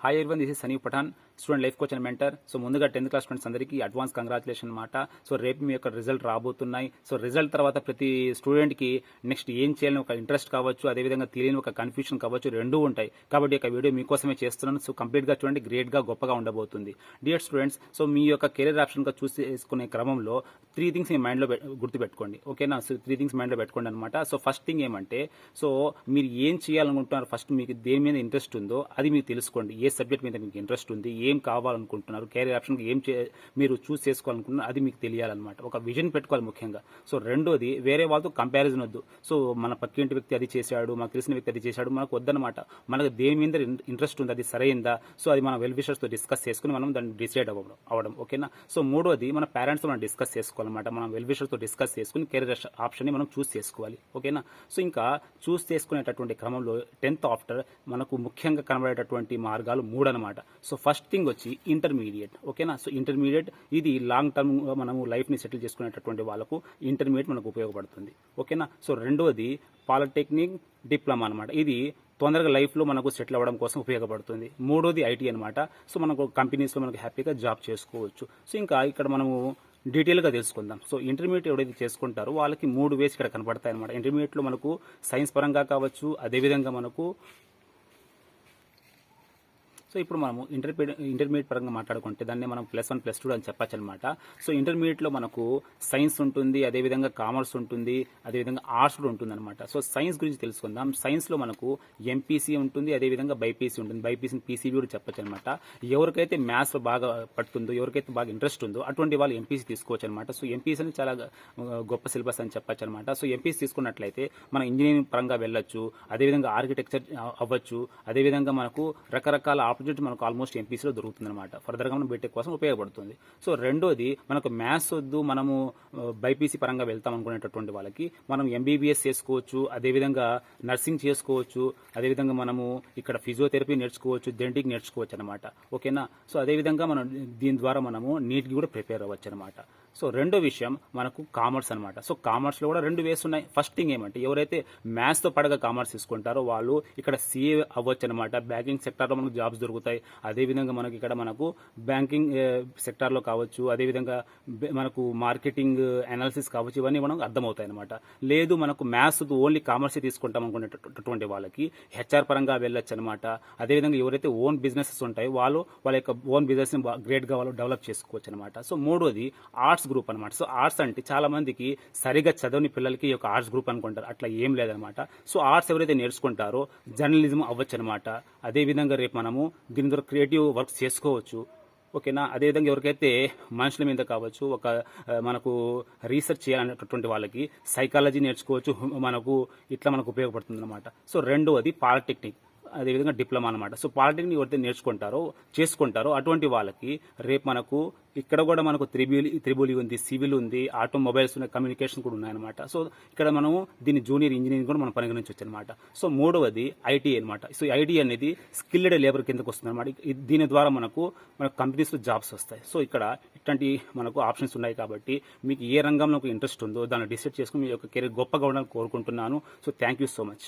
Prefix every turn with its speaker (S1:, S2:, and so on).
S1: Hi everyone this is Sunny Pathan student life coach and mentor. So ముందుగా tenth class students అందరికీ advance congratulation అనమాట so రేపు మీ యొక్క రిజల్ట్ రాబోతున్నాయి. సో రిజల్ట్ తర్వాత ప్రతి స్టూడెంట్కి నెక్స్ట్ ఏం చేయాలని ఒక ఇంట్రెస్ట్ కావచ్చు అదేవిధంగా తెలియని ఒక కన్ఫ్యూషన్ కావచ్చు రెండూ ఉంటాయి. కాబట్టి ఈ యొక్క వీడియో మీకోసమే చేస్తున్నాను. సో కంప్లీట్గా చూడండి గ్రేట్గా గొప్పగా ఉండబోతుంది. డియర్ స్టూడెంట్స్ సో మీ యొక్క కెరీర్ ఆప్షన్గా చూసి చేసుకునే క్రమంలో త్రీ థింగ్స్ మీ మైండ్లో గుర్తుపెట్టుకోండి. ఓకేనా? సో త్రీ థింగ్స్ మైండ్లో పెట్టుకోండి అనమాట సో ఫస్ట్ థింగ్ ఏమంటే సో మీరు ఏం చేయాలనుకుంటున్నారు? ఫస్ట్ మీకు దేని మీద ఇంట్రెస్ట్ ఉందో అది మీకు తెలుసుకోండి. ఏ సబ్జెక్ట్ మీద మీకు ఇంట్రెస్ట్ ఉంది? ఏం కావాలనుకుంటున్నారు కెరీర్ ఆప్షన్ ఏం చే మీరు చూస్ చేసుకోవాలనుకుంటున్నారు అది మీకు తెలియాలన్నమాట. ఒక విజన్ పెట్టుకోవాలి ముఖ్యంగా. సో రెండోది వేరే వాళ్ళతో కంపారిజన్ వద్దు. సో మన పక్కింటి వ్యక్తి అది చేశాడు మనకు తెలిసిన వ్యక్తి అది చేశాడు మనకు వద్దనమాట మనకు దేని మీద ఇంట్రెస్ట్ ఉంది అది సరైందా? సో అది మన వెల్ విషర్స్తో డిస్కస్ చేసుకుని మనం దాన్ని డిసైడ్ అవ్వడం అవడం ఓకేనా సో మూడోది మన పేరెంట్స్తో మనం డిస్కస్ చేసుకోవాలన్నమాట. మనం వెల్ విషర్స్తో డిస్కస్ చేసుకుని కెరీర్ ఆప్షన్ని మనం చూస్ చేసుకోవాలి ఓకేనా సో ఇంకా చూస్ చేసుకునేటటువంటి క్రమంలో టెన్త్ ఆఫ్టర్ మనకు ముఖ్యంగా కనబడేటటువంటి మార్గాలు మూడు అనమాట సో ఫస్ట్ థింగ్ వచ్చి ఇంటర్మీడియట్ ఓకేనా? సో ఇంటర్మీడియట్ ఇది లాంగ్ టర్మ్ మనము లైఫ్ని సెటిల్ చేసుకునేటటువంటి వాళ్ళకు ఇంటర్మీడియట్ మనకు ఉపయోగపడుతుంది ఓకేనా? సో రెండవది పాలిటెక్నిక్ డిప్లొమా అనమాట ఇది తొందరగా లైఫ్లో మనకు సెటిల్ అవ్వడం కోసం ఉపయోగపడుతుంది. మూడోది ఐటీ అనమాట సో మనకు కంపెనీస్లో మనకు హ్యాపీగా జాబ్ చేసుకోవచ్చు. సో ఇంకా ఇక్కడ మనము డీటెయిల్గా తెలుసుకుందాం. సో ఇంటర్మీడియట్ ఎవరైతే చేసుకుంటారో వాళ్ళకి మూడు వేస్ ఇక్కడ కనపడతాయి అనమాట ఇంటర్మీడియట్లో మనకు సైన్స్ పరంగా కావచ్చు అదేవిధంగా మనకు సో ఇప్పుడు మనము ఇంటర్మీడియట్ ఇంటర్మీడియట్ పరంగా మాట్లాడుకుంటే దాన్ని మనం ప్లస్ వన్ ప్లస్ టూ అని చెప్పచ్చు అనమాట సో ఇంటర్మీడియట్లో మనకు సైన్స్ ఉంటుంది అదేవిధంగా కామర్స్ ఉంటుంది అదేవిధంగా ఆర్ట్స్ కూడా ఉంటుంది అనమాట సో సైన్స్ గురించి తెలుసుకుందాం. సైన్స్లో మనకు ఎంపీసీ ఉంటుంది అదేవిధంగా బైపీసీ ఉంటుంది. బైపీసీ పీసీబీ కూడా చెప్పచ్చు అనమాట ఎవరికైతే మ్యాథ్స్ బాగా పడుతుందో ఎవరికైతే బాగా ఇంట్రెస్ట్ ఉందో అటువంటి వాళ్ళు ఎంపీసీ తీసుకోవచ్చు అనమాట సో ఎంపీసీని చాలా గొప్ప సిలబస్ అని చెప్పచ్చు అనమాట సో ఎంపీసీ తీసుకున్నట్లయితే మనం ఇంజనీరింగ్ పరంగా వెళ్ళొచ్చు అదేవిధంగా ఆర్కిటెక్చర్ అవ్వచ్చు అదేవిధంగా మనకు రకరకాల ఆపర్చునిటీ మనకు ఆల్మోస్ట్ ఎంపీసీలో దొరుకుతుందన్నమాట. ఫర్దర్గా మనం బీటెక్ కోసం ఉపయోగపడుతుంది. సో రెండోది మనకు మ్యాథ్స్ వద్దు మనము బైపీసీ పరంగా వెళ్తాం అనుకునేటటువంటి వాళ్ళకి మనం ఎంబీబీఎస్ చేసుకోవచ్చు అదేవిధంగా నర్సింగ్ చేసుకోవచ్చు అదేవిధంగా మనము ఇక్కడ ఫిజియోథెరపీ నేర్చుకోవచ్చు డెంటిక్ నేర్చుకోవచ్చు అనమాట ఓకేనా సో అదేవిధంగా మనం దీని ద్వారా మనము నీట్కి కూడా ప్రిపేర్ అవ్వచ్చు అనమాట సో రెండో విషయం మనకు కామర్స్ అనమాట సో కామర్స్లో కూడా రెండు వేస్ ఉన్నాయి. ఫస్ట్ థింగ్ ఏమంటే ఎవరైతే మ్యాథ్స్తో పడగా కామర్స్ తీసుకుంటారో వాళ్ళు ఇక్కడ సీఏ అవ్వచ్చు అనమాట బ్యాంకింగ్ సెక్టార్లో మనకు జాబ్స్ దొరుకుతాయి. అదేవిధంగా మనకి ఇక్కడ మనకు బ్యాంకింగ్ సెక్టార్లో కావచ్చు. అదేవిధంగా మనకు మార్కెటింగ్ అనాలిసిస్ కావచ్చు. ఇవన్నీ మనకు అర్థమవుతాయి అనమాట లేదు మనకు మ్యాథ్స్ ఓన్లీ కామర్సే తీసుకుంటాం అనుకునేటటువంటి వాళ్ళకి హెచ్ఆర్ పరంగా వెళ్ళొచ్చు అనమాట అదేవిధంగా ఎవరైతే ఓన్ బిజినెసెస్ ఉంటాయో వాళ్ళు వాళ్ళ యొక్క ఓన్ బిజినెస్ని గ్రేట్గా వాళ్ళు డెవలప్ చేసుకోవచ్చు అనమాట సో మూడోది ఆర్ట్స్ గ్రూప్ అనమాట సో ఆర్ట్స్ అంటే చాలా మందికి సరిగా చదవని పిల్లలకి ఒక ఆర్ట్స్ గ్రూప్ అనుకుంటారు. అట్లా ఏం లేదనమాట సో ఆర్ట్స్ ఎవరైతే నేర్చుకుంటారో జర్నలిజం అవ్వచ్చు అనమాట అదేవిధంగా రేపు మనము దీని ద్వారా క్రియేటివ్ వర్క్స్ చేసుకోవచ్చు. ఓకేనా? అదేవిధంగా ఎవరికైతే మనుషుల మీద కావచ్చు ఒక మనకు రీసెర్చ్ చేయాలనేటటువంటి వాళ్ళకి సైకాలజీ నేర్చుకోవచ్చు మనకు ఇట్లా మనకు ఉపయోగపడుతుంది అనమాట సో రెండవది పాలిటెక్నిక్. అదేవిధంగా డిప్లొమా అనమాట సో పాలిటెక్నిక్ ఎవరైతే నేర్చుకుంటారో చేసుకుంటారో అటువంటి వాళ్ళకి రేపు మనకు ఇక్కడ కూడా మనకు త్రిబుల్ త్రిబుల్ ఉంది సివిల్ ఉంది ఆటోమొబైల్స్ ఉన్నాయి కమ్యూనికేషన్ కూడా ఉన్నాయన్నమాట. సో ఇక్కడ మనము దీని జూనియర్ ఇంజనీరింగ్ కూడా మనం పరిగణించవచ్చు అనమాట సో మూడవది ఐటీ అనమాట సో ఐటీ అనేది స్కిల్డ్ లేబర్ కిందకు వస్తుంది అనమాట దీని ద్వారా మనకు మన కంపెనీస్లో జాబ్స్ వస్తాయి. సో ఇక్కడ ఇట్లాంటి మనకు ఆప్షన్స్ ఉన్నాయి కాబట్టి మీకు ఏ రంగంలో ఇంట్రెస్ట్ ఉందో దాన్ని డిసైడ్ చేసుకుని మీ యొక్క కెరీర్ గొప్పగా ఉండాలని కోరుకుంటున్నాను. So thank you so much.